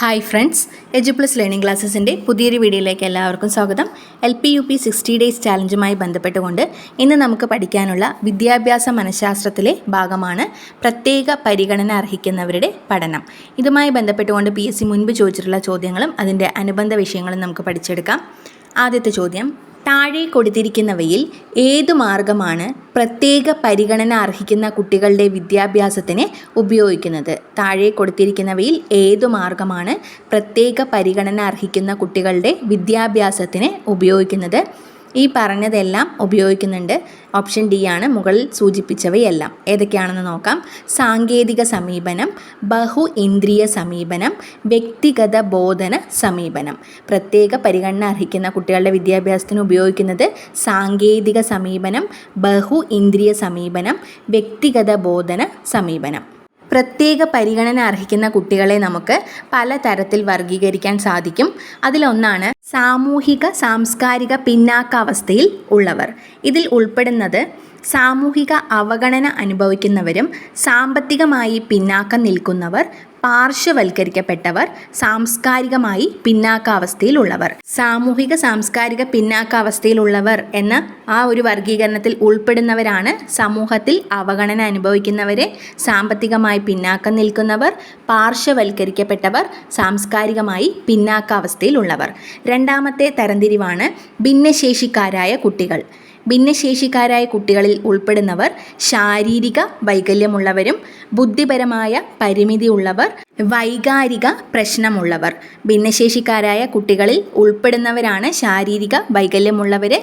Hi friends edu plus learning ക്ലാസ്സസിന്റെ പുതിയൊരു വീഡിയോയിലേക്ക് എല്ലാവർക്കും സ്വാഗതം. L P U P sixty days ചാലഞ്ചുമായി ബന്ധപ്പെട്ടുകൊണ്ട് ഇന്ന് നമുക്ക് പഠിക്കാനുള്ള വിദ്യാഭ്യാസ മനഃശാസ്ത്രത്തിലെ ഭാഗമാണ് പ്രത്യേക പരിഗണന അർഹിക്കുന്നവരുടെ പഠനം. ഇതുമായി ബന്ധപ്പെട്ടുകൊണ്ട് പി എസ് സി മുൻപ് ചോദിച്ചിട്ടുള്ള ചോദ്യങ്ങളും അതിന്റെ അനുബന്ധ വിഷയങ്ങളും നമുക്ക് പഠിച്ചെടുക്കാം. ആദ്യത്തെ ചോദ്യം താഴെ കൊടുത്തിരിക്കുന്നവയിൽ ഏതു മാർഗമാണ് പ്രത്യേക പരിഗണന അർഹിക്കുന്ന കുട്ടികളുടെ വിദ്യാഭ്യാസത്തിന് ഉപയോഗിക്കുന്നത്? താഴെ കൊടുത്തിരിക്കുന്നവയിൽ ഏതു മാർഗമാണ് പ്രത്യേക പരിഗണന അർഹിക്കുന്ന കുട്ടികളുടെ വിദ്യാഭ്യാസത്തിന് ഉപയോഗിക്കുന്നത്? ഈ പറഞ്ഞതെല്ലാം ഉപയോഗിക്കുന്നുണ്ട്. ഓപ്ഷൻ ഡി ആണ് മുകളിൽ സൂചിപ്പിച്ചവയെല്ലാം. ഏതൊക്കെയാണെന്ന് നോക്കാം. സാങ്കേതിക സമീപനം ബഹു ഇന്ദ്രിയ സമീപനം വ്യക്തിഗത ബോധന സമീപനം. പ്രത്യേക പരിഗണന അർഹിക്കുന്ന കുട്ടികളുടെ വിദ്യാഭ്യാസത്തിന് ഉപയോഗിക്കുന്നത് സാങ്കേതിക സമീപനം ബഹു ഇന്ദ്രിയ സമീപനം വ്യക്തിഗത ബോധന സമീപനം. പ്രത്യേക പരിഗണന അർഹിക്കുന്ന കുട്ടികളെ നമുക്ക് പല തരത്തിൽ വർഗീകരിക്കാൻ സാധിക്കും. അതിലൊന്നാണ് സാമൂഹിക സാംസ്കാരിക പിന്നാക്കാവസ്ഥയിൽ ഉള്ളവർ. ഇതിൽ ഉൾപ്പെടുന്നത് സാമൂഹിക അവഗണന അനുഭവിക്കുന്നവരും സാമ്പത്തികമായി പിന്നാക്കം നിൽക്കുന്നവർ പാർശ്വവൽക്കരിക്കപ്പെട്ടവർ സാംസ്കാരികമായി പിന്നാക്കാവസ്ഥയിലുള്ളവർ. സാമൂഹിക സാംസ്കാരിക പിന്നാക്കാവസ്ഥയിലുള്ളവർ എന്ന ആ ഒരു വർഗീകരണത്തിൽ ഉൾപ്പെടുന്നവരാണ് സമൂഹത്തിൽ അവഗണന അനുഭവിക്കുന്നവരെ സാമ്പത്തികമായി പിന്നാക്കം നിൽക്കുന്നവർ പാർശ്വവൽക്കരിക്കപ്പെട്ടവർ സാംസ്കാരികമായി പിന്നാക്കാവസ്ഥയിലുള്ളവർ. രണ്ടാമത്തെ തരംതിരിവാണ് ഭിന്നശേഷിക്കാരായ കുട്ടികൾ. ഭിന്നശേഷിക്കാരായ കുട്ടികളിൽ ഉൾപ്പെടുന്നവർ ശാരീരിക വൈകല്യമുള്ളവരും ബുദ്ധിപരമായ പരിമിതി ഉള്ളവർ വൈകാരിക പ്രശ്നമുള്ളവർ. ഭിന്നശേഷിക്കാരായ കുട്ടികളിൽ ഉൾപ്പെടുന്നവരാണ് ശാരീരിക വൈകല്യമുള്ളവർ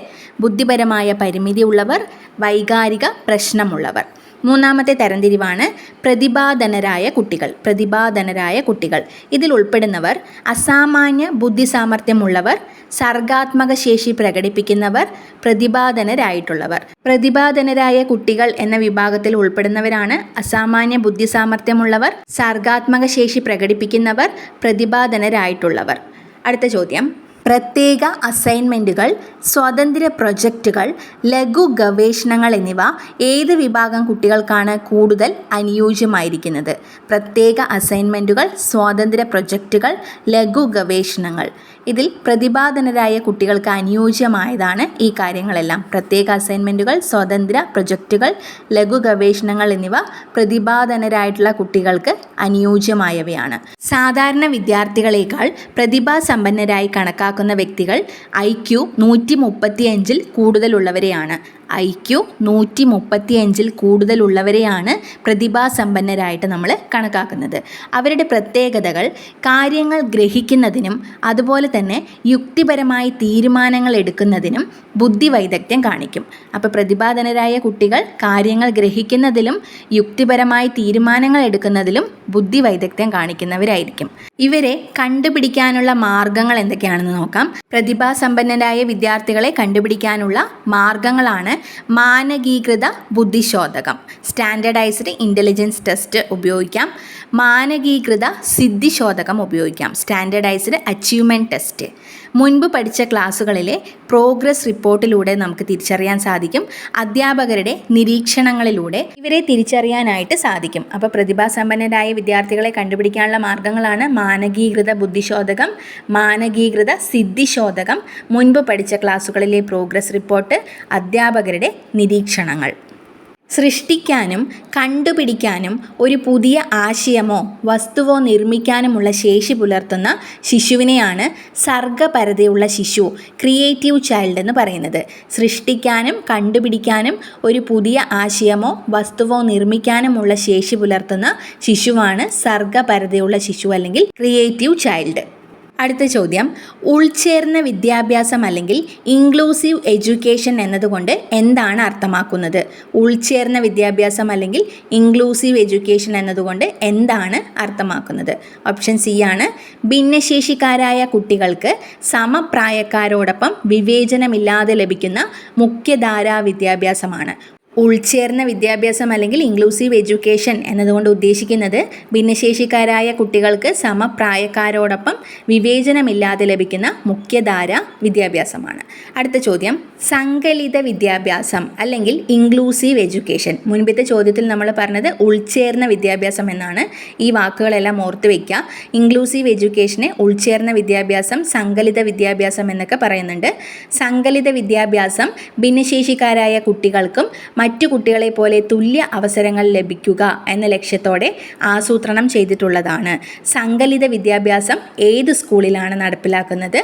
ബുദ്ധിപരമായ പരിമിതി ഉള്ളവർ വൈകാരിക പ്രശ്നമുള്ളവർ. മൂന്നാമത്തെ തരംതിരിവാണ് പ്രതിഭാധനരായ കുട്ടികൾ പ്രതിഭാധനരായ കുട്ടികൾ. ഇതിൽ ഉൾപ്പെടുന്നവർ അസാമാന്യ ബുദ്ധിസാമർഥ്യമുള്ളവർ സർഗാത്മക ശേഷി പ്രകടിപ്പിക്കുന്നവർ പ്രതിഭാധനരായിട്ടുള്ളവർ. പ്രതിഭാധനരായ കുട്ടികൾ എന്ന വിഭാഗത്തിൽ ഉൾപ്പെടുന്നവരാണ് അസാമാന്യ ബുദ്ധിസാമർഥ്യമുള്ളവർ സർഗാത്മക ശേഷി പ്രകടിപ്പിക്കുന്നവർ പ്രതിഭാധനരായിട്ടുള്ളവർ. അടുത്ത ചോദ്യം. പ്രത്യേക അസൈൻമെന്റുകൾ സ്വതന്ത്ര പ്രൊജക്റ്റുകൾ ലഘു ഗവേഷണങ്ങൾ എന്നിവ ഏത് വിഭാഗം കുട്ടികൾക്കാണ് കൂടുതൽ അനുയോജ്യമായിരിക്കുന്നത്? പ്രത്യേക അസൈൻമെന്റുകൾ സ്വാതന്ത്ര്യ പ്രൊജക്റ്റുകൾ ലഘു ഗവേഷണങ്ങൾ. ഇതിൽ പ്രതിപാദനരായ കുട്ടികൾക്ക് അനുയോജ്യമായതാണ് ഈ കാര്യങ്ങളെല്ലാം. പ്രത്യേക അസൈൻമെന്റുകൾ സ്വതന്ത്ര പ്രൊജക്റ്റുകൾ ലഘു ഗവേഷണങ്ങൾ എന്നിവ പ്രതിപാദനരായിട്ടുള്ള കുട്ടികൾക്ക് അനുയോജ്യമായവയാണ്. സാധാരണ വിദ്യാർത്ഥികളേക്കാൾ പ്രതിഭാസമ്പന്നരായി കണക്കാക്കുന്ന വ്യക്തികൾ ഐ ക്യു നൂറ്റി മുപ്പത്തിയഞ്ചിൽ കൂടുതലുള്ളവരെയാണ്. ഐ ക്യു നൂറ്റി മുപ്പത്തി അഞ്ചിൽ കൂടുതലുള്ളവരെയാണ് പ്രതിഭാസമ്പന്നരായിട്ട് നമ്മൾ കണക്കാക്കുന്നത്. അവരുടെ പ്രത്യേകതകൾ കാര്യങ്ങൾ ഗ്രഹിക്കുന്നതിനും അതുപോലെ തന്നെ യുക്തിപരമായി തീരുമാനങ്ങൾ എടുക്കുന്നതിനും ബുദ്ധിവൈദഗ്ധ്യം കാണിക്കും. അപ്പോൾ പ്രതിഭാധനരായ കുട്ടികൾ കാര്യങ്ങൾ ഗ്രഹിക്കുന്നതിലും യുക്തിപരമായി തീരുമാനങ്ങൾ എടുക്കുന്നതിലും ബുദ്ധിവൈദഗ്ധ്യം കാണിക്കുന്നവരായിരിക്കും. ഇവരെ കണ്ടുപിടിക്കാനുള്ള മാർഗങ്ങൾ എന്തൊക്കെയാണെന്ന് നോക്കാം. പ്രതിഭാസമ്പന്നരായ വിദ്യാർത്ഥികളെ കണ്ടുപിടിക്കാനുള്ള മാർഗങ്ങളാണ് മാനകീകൃത ബുദ്ധിശോധകം. സ്റ്റാൻഡേർഡൈസ്ഡ് ഇന്റലിജൻസ് ടെസ്റ്റ് ഉപയോഗിക്കാം. മാനകീകൃത സിദ്ധിശോധകം ഉപയോഗിക്കാം. Standardised achievement test. മുൻപ് പഠിച്ച ക്ലാസ്സുകളിലെ പ്രോഗ്രസ് റിപ്പോർട്ടിലൂടെ നമുക്ക് തിരിച്ചറിയാൻ സാധിക്കും. അധ്യാപകരുടെ നിരീക്ഷണങ്ങളിലൂടെ ഇവരെ തിരിച്ചറിയാനായിട്ട് സാധിക്കും. അപ്പോൾ പ്രതിഭാസമ്പന്നരായ വിദ്യാർത്ഥികളെ കണ്ടുപിടിക്കാനുള്ള മാർഗങ്ങളാണ് മാനകീകൃത ബുദ്ധിശോധകം മാനകീകൃത സിദ്ധിശോധകം മുൻപ് പഠിച്ച ക്ലാസ്സുകളിലെ പ്രോഗ്രസ് റിപ്പോർട്ട് അധ്യാപകരുടെ നിരീക്ഷണങ്ങൾ. സൃഷ്ടിക്കാനും കണ്ടുപിടിക്കാനും ഒരു പുതിയ ആശയമോ വസ്തുവോ നിർമ്മിക്കാനുമുള്ള ശേഷി പുലർത്തുന്ന ശിശുവിനെയാണ് സർഗപരതയുള്ള ശിശു ക്രിയേറ്റീവ് ചൈൽഡ് എന്ന് പറയുന്നത്. സൃഷ്ടിക്കാനും കണ്ടുപിടിക്കാനും ഒരു പുതിയ ആശയമോ വസ്തുവോ നിർമ്മിക്കാനുമുള്ള ശേഷി പുലർത്തുന്ന ശിശുവാണ് സർഗപരതയുള്ള ശിശു അല്ലെങ്കിൽ ക്രിയേറ്റീവ് ചൈൽഡ്. അടുത്ത ചോദ്യം. ഉൾച്ചേർന്ന വിദ്യാഭ്യാസം അല്ലെങ്കിൽ ഇൻക്ലൂസീവ് എഡ്യൂക്കേഷൻ എന്നതുകൊണ്ട് എന്താണ് അർത്ഥമാക്കുന്നത്? ഉൾച്ചേർന്ന വിദ്യാഭ്യാസം അല്ലെങ്കിൽ ഇൻക്ലൂസീവ് എഡ്യൂക്കേഷൻ എന്നതുകൊണ്ട് എന്താണ് അർത്ഥമാക്കുന്നത്? ഓപ്ഷൻ സി ആണ്. ഭിന്നശേഷിക്കാരായ കുട്ടികൾക്ക് സമപ്രായക്കാരോടൊപ്പം വിവേചനമില്ലാതെ ലഭിക്കുന്ന മുഖ്യധാരാ വിദ്യാഭ്യാസമാണ്. ഉൾച്ചേർന്ന വിദ്യാഭ്യാസം അല്ലെങ്കിൽ ഇൻക്ലൂസീവ് എഡ്യൂക്കേഷൻ എന്നതുകൊണ്ട് ഉദ്ദേശിക്കുന്നത് ഭിന്നശേഷിക്കാരായ കുട്ടികൾക്ക് സമപ്രായക്കാരോടൊപ്പം വിവേചനമില്ലാതെ ലഭിക്കുന്ന മുഖ്യധാര വിദ്യാഭ്യാസമാണ്. അടുത്ത ചോദ്യം സങ്കലിത വിദ്യാഭ്യാസം അല്ലെങ്കിൽ ഇൻക്ലൂസീവ് എഡ്യൂക്കേഷൻ മുൻപത്തെ ചോദ്യത്തിൽ നമ്മൾ പറഞ്ഞത് ഉൾച്ചേർന്ന വിദ്യാഭ്യാസം എന്നാണ്. ഈ വാക്കുകളെല്ലാം ഓർത്ത് വയ്ക്കുക. ഇൻക്ലൂസീവ് എഡ്യൂക്കേഷനെ ഉൾച്ചേർന്ന വിദ്യാഭ്യാസം സങ്കലിത വിദ്യാഭ്യാസം എന്നൊക്കെ പറയുന്നുണ്ട്. സങ്കലിത വിദ്യാഭ്യാസം ഭിന്നശേഷിക്കാരായ കുട്ടികൾക്കും മറ്റു കുട്ടികളെ പോലെ തുല്യ അവസരങ്ങൾ ലഭിക്കുക എന്ന ലക്ഷ്യത്തോടെ ആസൂത്രണം ചെയ്തിട്ടുള്ളതാണ്. സങ്കലിത വിദ്യാഭ്യാസം ഏത് സ്കൂളിലാണ് നടപ്പിലാക്കുന്നത്?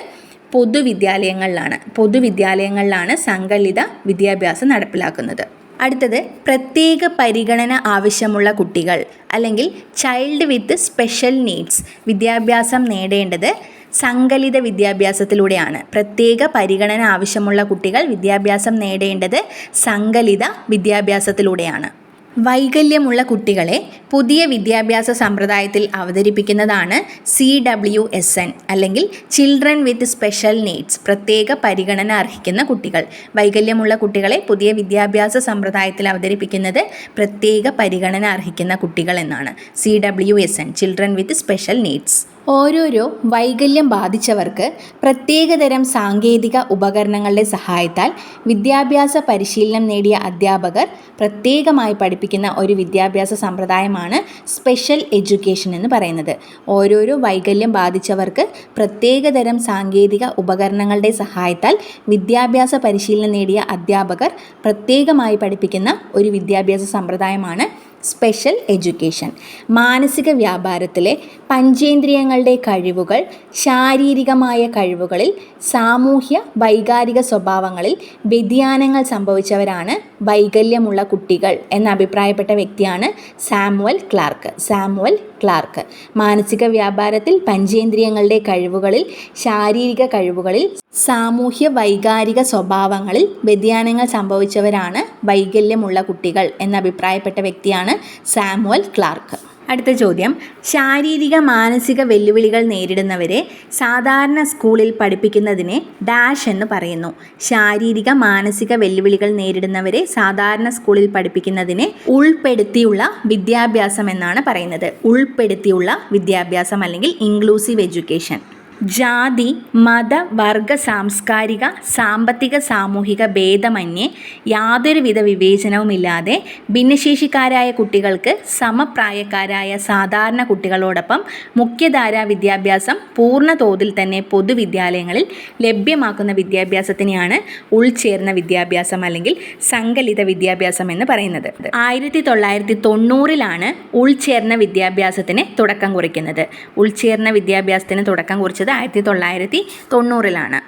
പൊതുവിദ്യാലയങ്ങളിലാണ്. പൊതുവിദ്യാലയങ്ങളിലാണ് സങ്കലിത വിദ്യാഭ്യാസം നടപ്പിലാക്കുന്നത്. അടുത്തത് പ്രത്യേക പരിഗണന ആവശ്യമുള്ള കുട്ടികൾ അല്ലെങ്കിൽ ചൈൽഡ് വിത്ത് സ്പെഷ്യൽ നീഡ്സ് വിദ്യാഭ്യാസം നേടേണ്ടത് സങ്കലിത വിദ്യാഭ്യാസത്തിലൂടെയാണ്. പ്രത്യേക പരിഗണന ആവശ്യമുള്ള കുട്ടികൾ വിദ്യാഭ്യാസം നേടേണ്ടത് സങ്കലിത വിദ്യാഭ്യാസത്തിലൂടെയാണ്. വൈകല്യമുള്ള കുട്ടികളെ പുതിയ വിദ്യാഭ്യാസ സമ്പ്രദായത്തിൽ അവതരിപ്പിക്കുന്നതാണ് സി ഡബ്ല്യു എസ് എൻ അല്ലെങ്കിൽ ചിൽഡ്രൻ വിത്ത് സ്പെഷ്യൽ നീഡ്സ് പ്രത്യേക പരിഗണന അർഹിക്കുന്ന കുട്ടികൾ. വൈകല്യമുള്ള കുട്ടികളെ പുതിയ വിദ്യാഭ്യാസ സമ്പ്രദായത്തിൽ അവതരിപ്പിക്കുന്നത് പ്രത്യേക പരിഗണന അർഹിക്കുന്ന കുട്ടികൾ എന്നാണ് C W S N children with special needs ഓരോരോ വൈകല്യം ബാധിച്ചവർക്ക് പ്രത്യേകതരം സാങ്കേതിക ഉപകരണങ്ങളുടെ സഹായത്താൽ വിദ്യാഭ്യാസ പരിശീലനം നേടിയ അധ്യാപകർ പ്രത്യേകമായി പഠിപ്പിക്കുന്ന ഒരു വിദ്യാഭ്യാസ സമ്പ്രദായമാണ് സ്പെഷ്യൽ എഡ്യൂക്കേഷൻ എന്ന് പറയുന്നത്. ഓരോരോ വൈകല്യം ബാധിച്ചവർക്ക് പ്രത്യേകതരം സാങ്കേതിക ഉപകരണങ്ങളുടെ സഹായത്താൽ വിദ്യാഭ്യാസ പരിശീലനം നേടിയ അധ്യാപകർ പ്രത്യേകമായി പഠിപ്പിക്കുന്ന ഒരു വിദ്യാഭ്യാസ സമ്പ്രദായമാണ് സ്പെഷ്യൽ എഡ്യൂക്കേഷൻ. മാനസിക വ്യാപാരത്തിലെ പഞ്ചേന്ദ്രിയങ്ങളുടെ കഴിവുകൾ ശാരീരികമായ കഴിവുകളിൽ സാമൂഹ്യ വൈകാരിക സ്വഭാവങ്ങളിൽ വ്യതിയാനങ്ങൾ സംഭവിച്ചവരാണ് വൈകല്യമുള്ള കുട്ടികൾ എന്ന് അഭിപ്രായപ്പെട്ട വ്യക്തിയാണ് സാമുവൽ ക്ലാർക്ക്. Samuel clerk. മാനസിക വ്യാപാരത്തിൽ പഞ്ചേന്ദ്രിയങ്ങളുടെ കഴിവുകളിൽ ശാരീരിക കഴിവുകളിൽ സാമൂഹ്യ വൈകാരിക സ്വഭാവങ്ങളിൽ വ്യതിയാനങ്ങൾ സംഭവിച്ചവരാണ് വൈകല്യമുള്ള കുട്ടികൾ എന്നഭിപ്രായപ്പെട്ട വ്യക്തിയാണ് സാമുവൽ ക്ലാർക്ക്. അടുത്ത ചോദ്യം. ശാരീരിക മാനസിക വെല്ലുവിളികൾ നേരിടുന്നവരെ സാധാരണ സ്കൂളിൽ പഠിപ്പിക്കുന്നതിനെ ഡാഷ് എന്ന് പറയുന്നു. ശാരീരിക മാനസിക വെല്ലുവിളികൾ നേരിടുന്നവരെ സാധാരണ സ്കൂളിൽ പഠിപ്പിക്കുന്നതിനെ ഉൾപ്പെടുത്തിയുള്ള വിദ്യാഭ്യാസം എന്നാണ് പറയുന്നത്. ഉൾപ്പെടുത്തിയുള്ള വിദ്യാഭ്യാസം അല്ലെങ്കിൽ ഇൻക്ലൂസീവ് എഡ്യൂക്കേഷൻ ജാതി മത വർഗ സാംസ്കാരിക സാമ്പത്തിക സാമൂഹിക ഭേദമന്യേ യാതൊരുവിധ വിവേചനവുമില്ലാതെ ഭിന്നശേഷിക്കാരായ കുട്ടികൾക്ക് സമപ്രായക്കാരായ സാധാരണ കുട്ടികളോടൊപ്പം മുഖ്യധാരാ വിദ്യാഭ്യാസം പൂർണ തോതിൽ തന്നെ പൊതുവിദ്യാലയങ്ങളിൽ ലഭ്യമാക്കുന്ന വിദ്യാഭ്യാസത്തിനെയാണ് ഉൾച്ചേർന്ന വിദ്യാഭ്യാസം അല്ലെങ്കിൽ സങ്കലിത വിദ്യാഭ്യാസം എന്ന് പറയുന്നത്. ആയിരത്തി തൊള്ളായിരത്തി തൊണ്ണൂറിലാണ് ഉൾച്ചേർന്ന വിദ്യാഭ്യാസത്തിന് തുടക്കം കുറിക്കുന്നത്. ഉൾച്ചേർന്ന വിദ്യാഭ്യാസത്തിന് തുടക്കം കുറിച്ചത് ആയിരത്തി തൊള്ളായിരത്തി തൊണ്ണൂറിലാണ്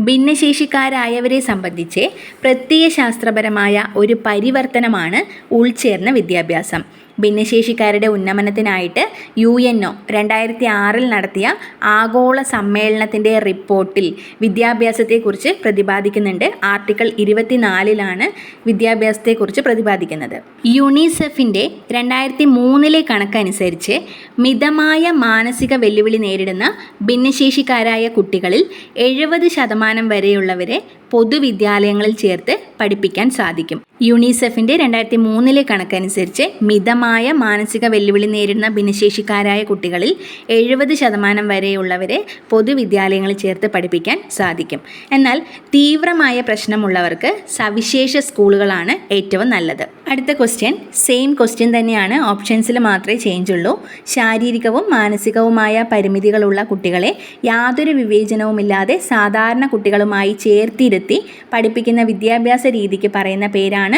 ഭിന്നശേഷിക്കാരായവരെ സംബന്ധിച്ച് പ്രത്യയശാസ്ത്രപരമായ ഒരു പരിവർത്തനമാണ് ഉൾച്ചേർന്ന വിദ്യാഭ്യാസം. ഭിന്നശേഷിക്കാരുടെ ഉന്നമനത്തിനായിട്ട് യു എൻ ഒ രണ്ടായിരത്തി ആറിൽ നടത്തിയ ആഗോള സമ്മേളനത്തിന്റെ റിപ്പോർട്ടിൽ വിദ്യാഭ്യാസത്തെക്കുറിച്ച് പ്രതിപാദിക്കുന്നുണ്ട്. ആർട്ടിക്കിൾ ഇരുപത്തിനാലിലാണ് വിദ്യാഭ്യാസത്തെക്കുറിച്ച് പ്രതിപാദിക്കുന്നത്. യുണിസെഫിന്റെ രണ്ടായിരത്തി മൂന്നിലെ കണക്കനുസരിച്ച് മിതമായ മാനസിക വെല്ലുവിളി നേരിടുന്ന ഭിന്നശേഷിക്കാരായ കുട്ടികളിൽ എഴുപത് ശതമാനം വരെയുള്ളവരെ പൊതുവിദ്യാലയങ്ങളിൽ ചേർത്ത് പഠിപ്പിക്കാൻ സാധിക്കും. യുണിസെഫിന്റെ രണ്ടായിരത്തി മൂന്നിലെ കണക്കനുസരിച്ച് മിതമായ മാനസിക വെല്ലുവിളി നേരിടുന്ന ഭിന്നശേഷിക്കാരായ കുട്ടികളിൽ എഴുപത് ശതമാനം വരെയുള്ളവരെ പൊതുവിദ്യാലയങ്ങളിൽ ചേർത്ത് പഠിപ്പിക്കാൻ സാധിക്കും. എന്നാൽ തീവ്രമായ പ്രശ്നമുള്ളവർക്ക് സവിശേഷ സ്കൂളുകളാണ് ഏറ്റവും നല്ലത്. അടുത്ത ക്വസ്റ്റ്യൻ സെയിം ക്വസ്റ്റ്യൻ തന്നെയാണ് ഓപ്ഷൻസിൽ മാത്രമേ ചേഞ്ച് ഉള്ളൂ. ശാരീരികവും മാനസികവുമായ പരിമിതികളുള്ള കുട്ടികളെ യാതൊരു വിവേചനവുമില്ലാതെ സാധാരണ കുട്ടികളുമായി ചേർത്തിരുത്തി പഠിപ്പിക്കുന്ന വിദ്യാഭ്യാസ രീതിക്ക് പറയുന്ന പേരാണ്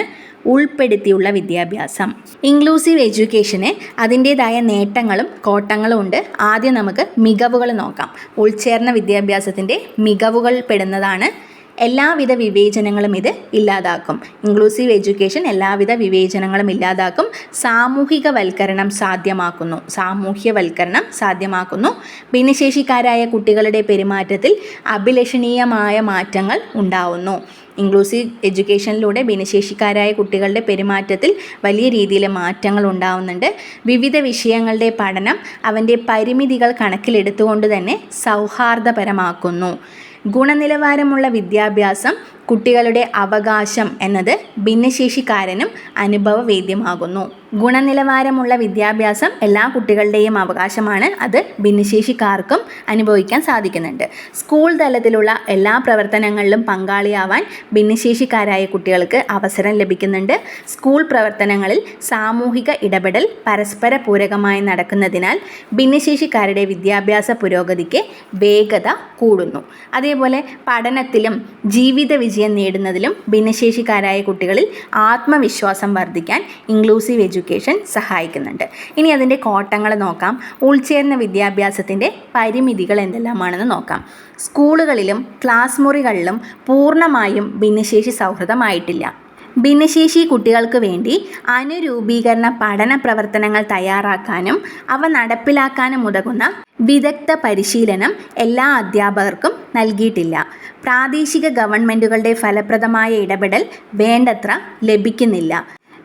ഉൾപ്പെടുത്തിയുള്ള വിദ്യാഭ്യാസം. ഇൻക്ലൂസീവ് എഡ്യൂക്കേഷന് അതിന്റേതായ നേട്ടങ്ങളും കോട്ടങ്ങളും ഉണ്ട്. ആദ്യം നമുക്ക് മികവുകൾ നോക്കാം. ഉൾച്ചേർന്ന വിദ്യാഭ്യാസത്തിന്റെ മികവുകൾ പെടുന്നതാണ്. എല്ലാവിധ വിവേചനങ്ങളും ഇത് ഇല്ലാതാക്കും. ഇൻക്ലൂസീവ് എഡ്യൂക്കേഷൻ എല്ലാവിധ വിവേചനങ്ങളും ഇല്ലാതാക്കും. സാമൂഹികവൽക്കരണം സാധ്യമാക്കുന്നു. സാമൂഹ്യവൽക്കരണം സാധ്യമാക്കുന്നു. ഭിന്നശേഷിക്കാരായ കുട്ടികളുടെ പെരുമാറ്റത്തിൽ അഭിലഷണീയമായ മാറ്റങ്ങൾ ഉണ്ടാവുന്നു. ഇൻക്ലൂസീവ് എഡ്യൂക്കേഷനിലൂടെ ഭിന്നശേഷിക്കാരായ കുട്ടികളുടെ പെരുമാറ്റത്തിൽ വലിയ രീതിയിൽ മാറ്റങ്ങൾ ഉണ്ടാവുന്നുണ്ട്. വിവിധ വിഷയങ്ങളുടെ പഠനം അവന്റെ പരിമിതികൾ കണക്കിലെടുത്തുകൊണ്ട് തന്നെ സൗഹാർദ്ദപരമാക്കുന്നു. ഗുണനിലവാരമുള്ള വിദ്യാഭ്യാസം കുട്ടികളുടെ അവകാശം എന്നത് ഭിന്നശേഷിക്കാരനും അനുഭവവേദ്യമാകുന്നു. ഗുണനിലവാരമുള്ള വിദ്യാഭ്യാസം എല്ലാ കുട്ടികളുടെയും അവകാശമാണ്. അത് ഭിന്നശേഷിക്കാർക്കും അനുഭവിക്കാൻ സാധിക്കുന്നുണ്ട്. സ്കൂൾ തലത്തിലുള്ള എല്ലാ പ്രവർത്തനങ്ങളിലും പങ്കാളിയാവാൻ ഭിന്നശേഷിക്കാരായ കുട്ടികൾക്ക് അവസരം ലഭിക്കുന്നുണ്ട്. സ്കൂൾ പ്രവർത്തനങ്ങളിൽ സാമൂഹിക ഇടപെടൽ പരസ്പര പൂരകമായി നടക്കുന്നതിനാൽ ഭിന്നശേഷിക്കാരുടെ വിദ്യാഭ്യാസ പുരോഗതിക്ക് വേഗത കൂടുന്നു. അതേപോലെ പഠനത്തിലും ജീവിത നേടുന്നതിലും ഭിന്നശേഷിക്കാരായ കുട്ടികളിൽ ആത്മവിശ്വാസം വർദ്ധിക്കാൻ ഇൻക്ലൂസീവ് എഡ്യൂക്കേഷൻ സഹായിക്കുന്നുണ്ട്. ഇനി അതിന്റെ കോട്ടങ്ങൾ നോക്കാം. ഉൾച്ചേർന്ന വിദ്യാഭ്യാസത്തിന്റെ പരിമിതികൾ എന്തെല്ലാമാണെന്ന് നോക്കാം. സ്കൂളുകളിലും ക്ലാസ് മുറികളിലും പൂർണമായും ഭിന്നശേഷി സൗഹൃദമായിട്ടില്ല. ഭിന്നശേഷി കുട്ടികൾക്ക് വേണ്ടി അനുരൂപീകരണ പഠന പ്രവർത്തനങ്ങൾ തയ്യാറാക്കാനും അവ നടപ്പിലാക്കാനും ഉതകുന്ന വിദഗ്ധ പരിശീലനം എല്ലാ അധ്യാപകർക്കും നൽകിയിട്ടില്ല. പ്രാദേശിക ഗവൺമെന്റുകളുടെ ഫലപ്രദമായ ഇടപെടൽ വേണ്ടത്ര ലഭിക്കുന്നില്ല.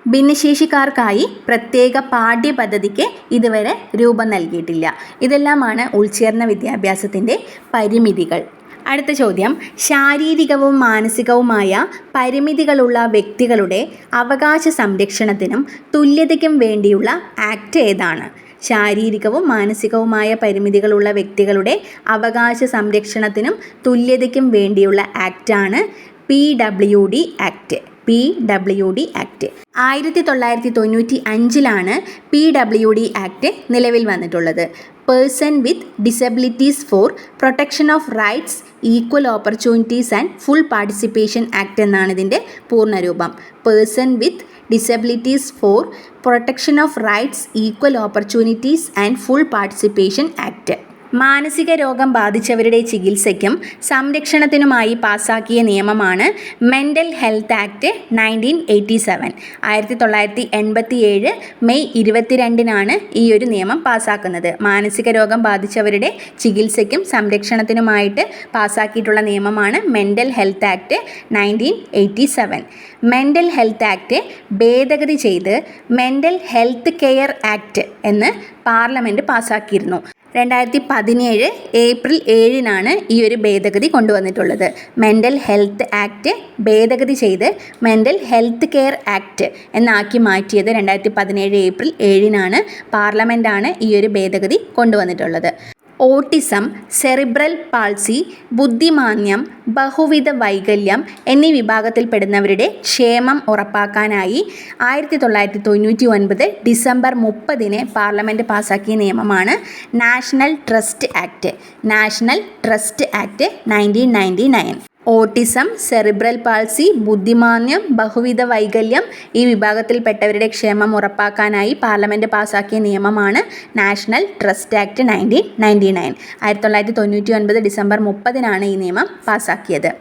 ഭിന്നശേഷിക്കാർക്കായി പ്രത്യേക പാഠ്യപദ്ധതിക്ക് ഇതുവരെ രൂപം നൽകിയിട്ടില്ല. ഇതെല്ലാമാണ് ഉൾച്ചേർന്ന വിദ്യാഭ്യാസത്തിന്റെ പരിമിതികൾ. അടുത്ത ചോദ്യം. ശാരീരികവും മാനസികവുമായ പരിമിതികളുള്ള വ്യക്തികളുടെ അവകാശ സംരക്ഷണത്തിനും തുല്യതയ്ക്കും വേണ്ടിയുള്ള ആക്ട് ഏതാണ്? ശാരീരികവും മാനസികവുമായ പരിമിതികളുള്ള വ്യക്തികളുടെ അവകാശ സംരക്ഷണത്തിനും തുല്യതയ്ക്കും വേണ്ടിയുള്ള ആക്റ്റാണ് P W D act. P W D act. ആയിരത്തി തൊള്ളായിരത്തി തൊണ്ണൂറ്റി അഞ്ചിലാണ് പി ഡബ്ല്യു ഡി ആക്ട് നിലവിൽ വന്നിട്ടുള്ളത്. Person with disabilities for protection of rights equal opportunities and full participation act എന്നാണ് ഇതിന്റെ പൂർണരൂപം. Person with disabilities for protection of rights equal opportunities and full participation act. മാനസിക രോഗം ബാധിച്ചവരുടെ ചികിത്സയ്ക്കും സംരക്ഷണത്തിനുമായി പാസാക്കിയ നിയമമാണ് mental health act nineteen eighty seven. ആയിരത്തി തൊള്ളായിരത്തി എൺപത്തി ഏഴ് മെയ് ഇരുപത്തിരണ്ടിനാണ് ഈ ഒരു നിയമം പാസാക്കുന്നത്. മാനസിക രോഗം ബാധിച്ചവരുടെ ചികിത്സയ്ക്കും സംരക്ഷണത്തിനുമായിട്ട് പാസാക്കിയിട്ടുള്ള നിയമമാണ് mental health act nineteen eighty seven. Mental health act ഭേദഗതി ചെയ്ത് മെന്റൽ ഹെൽത്ത് കെയർ ആക്ട് എന്ന് പാർലമെന്റ് പാസ്സാക്കിയിരുന്നു രണ്ടായിരത്തി പതിനേഴ് ഏപ്രിൽ ഏഴിനാണ് ഈ ഒരു ഭേദഗതി കൊണ്ടുവന്നിട്ടുള്ളത്. മെന്റൽ ഹെൽത്ത് ആക്ട് ഭേദഗതി ചെയ്ത് മെന്റൽ ഹെൽത്ത് കെയർ ആക്ട് എന്നാക്കി മാറ്റിയത് രണ്ടായിരത്തി പതിനേഴ് ഏപ്രിൽ ഏഴിനാണ്. പാർലമെന്റാണ് ഈ ഒരു ഭേദഗതി കൊണ്ടുവന്നിട്ടുള്ളത്. ഓട്ടിസം സെറിബ്രൽ പാൾസി ബുദ്ധിമാന്യം ബഹുവിധ വൈകല്യം എന്നീ വിഭാഗത്തിൽപ്പെടുന്നവരുടെ ക്ഷേമം ഉറപ്പാക്കാനായി ആയിരത്തി തൊള്ളായിരത്തി തൊണ്ണൂറ്റി ഒൻപത് ഡിസംബർ മുപ്പതിന് പാർലമെന്റ് പാസാക്കിയ നിയമമാണ് national trust act. National trust act nineteen ninety nine. Autism cerebral palsy ബുദ്ധിമാന്യം ബഹുവിധ വൈകല്യം ഈ വിഭാഗത്തിൽപ്പെട്ടവരുടെ ക്ഷേമം ഉറപ്പാക്കാനായി പാർലമെന്റ് പാസാക്കിയ നിയമമാണ് national trust act nineteen ninety nine. ആയിരത്തി തൊള്ളായിരത്തി തൊണ്ണൂറ്റി ഒൻപത് ഡിസംബർ മുപ്പതിനാണ് ഈ നിയമം പാസാക്കിയത്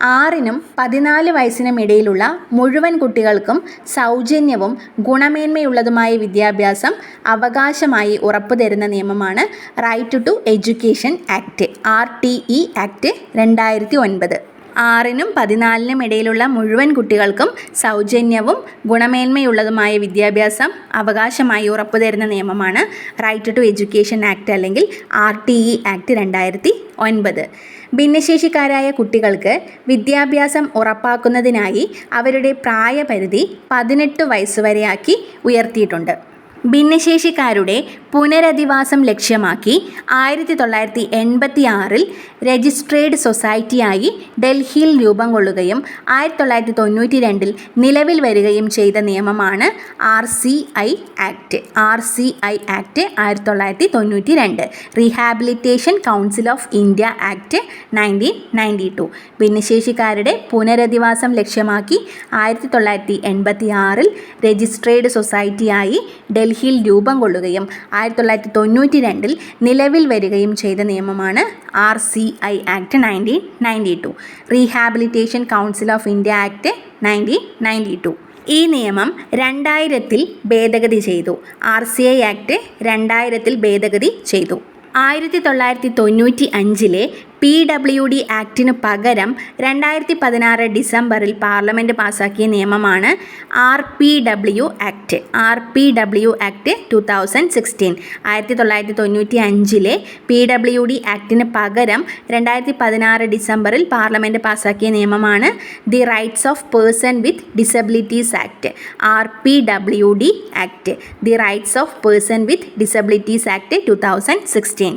ആറിനും പതിനാല് വയസ്സിനും ഇടയിലുള്ള മുഴുവൻ കുട്ടികൾക്കും സൗജന്യവും ഗുണമേന്മയുള്ളതുമായ വിദ്യാഭ്യാസം അവകാശമായി ഉറപ്പു തരുന്ന നിയമമാണ് right to education act R T E act രണ്ടായിരത്തി ഒൻപത്. ആറിനും പതിനാലിനും ഇടയിലുള്ള മുഴുവൻ കുട്ടികൾക്കും സൗജന്യവും ഗുണമേന്മയുള്ളതുമായ വിദ്യാഭ്യാസം അവകാശമായി ഉറപ്പു തരുന്ന നിയമമാണ് റൈറ്റ് ടു എഡ്യൂക്കേഷൻ ആക്ട് അല്ലെങ്കിൽ ആർ ടി ഇ ആക്ട് രണ്ടായിരത്തി ഒൻപത് ഭിന്നശേഷിക്കാരായ കുട്ടികൾക്ക് വിദ്യാഭ്യാസം ഉറപ്പാക്കുന്നതിനായി അവരുടെ പ്രായപരിധി പതിനെട്ട് വയസ്സ് വരെയാക്കി ഉയർത്തിയിട്ടുണ്ട്. ഭിന്നശേഷിക്കാരുടെ പുനരധിവാസം ലക്ഷ്യമാക്കി ആയിരത്തി തൊള്ളായിരത്തി എൺപത്തി ആറിൽ രജിസ്ട്രേഡ് സൊസൈറ്റിയായി ഡൽഹിയിൽ രൂപം കൊള്ളുകയും ആയിരത്തി തൊള്ളായിരത്തി തൊണ്ണൂറ്റി രണ്ടിൽ നിലവിൽ വരികയും ചെയ്ത നിയമമാണ് R C I act. R C I act ആയിരത്തി തൊള്ളായിരത്തി തൊണ്ണൂറ്റി രണ്ട് rehabilitation council of India act nineteen ninety two. ഭിന്നശേഷിക്കാരുടെ പുനരധിവാസം ലക്ഷ്യമാക്കി ആയിരത്തി തൊള്ളായിരത്തി എൺപത്തി ആറിൽ രജിസ്ട്രേഡ് സൊസൈറ്റിയായി ഡൽഹിയിൽ രൂപം കൊള്ളുകയും ആയിരത്തി തൊള്ളായിരത്തി തൊണ്ണൂറ്റി രണ്ടിൽ നിലവിൽ വരികയും ചെയ്ത നിയമമാണ് R C I act nineteen ninety two rehabilitation council of India act nineteen ninety two. ഈ നിയമം രണ്ടായിരത്തിൽ ഭേദഗതി ചെയ്തു. ആർ സി ഐ ആക്ട് രണ്ടായിരത്തിൽ ഭേദഗതി ചെയ്തു. ആയിരത്തി തൊള്ളായിരത്തി തൊണ്ണൂറ്റി അഞ്ചിലെ പി ഡബ്ല്യു ഡി ആക്ടിന് പകരം രണ്ടായിരത്തി പതിനാറ് ഡിസംബറിൽ പാർലമെന്റ് പാസാക്കിയ നിയമമാണ് R P W act. R P W act two thousand sixteen. ആയിരത്തി തൊള്ളായിരത്തി തൊണ്ണൂറ്റി അഞ്ചിലെ പി ഡബ്ല്യു ഡി ആക്ടിന് പകരം രണ്ടായിരത്തി പതിനാറ് ഡിസംബറിൽ പാർലമെന്റ് പാസാക്കിയ നിയമമാണ് the rights of person with disabilities act. R P W D act. The rights of person with disabilities act two thousand sixteen.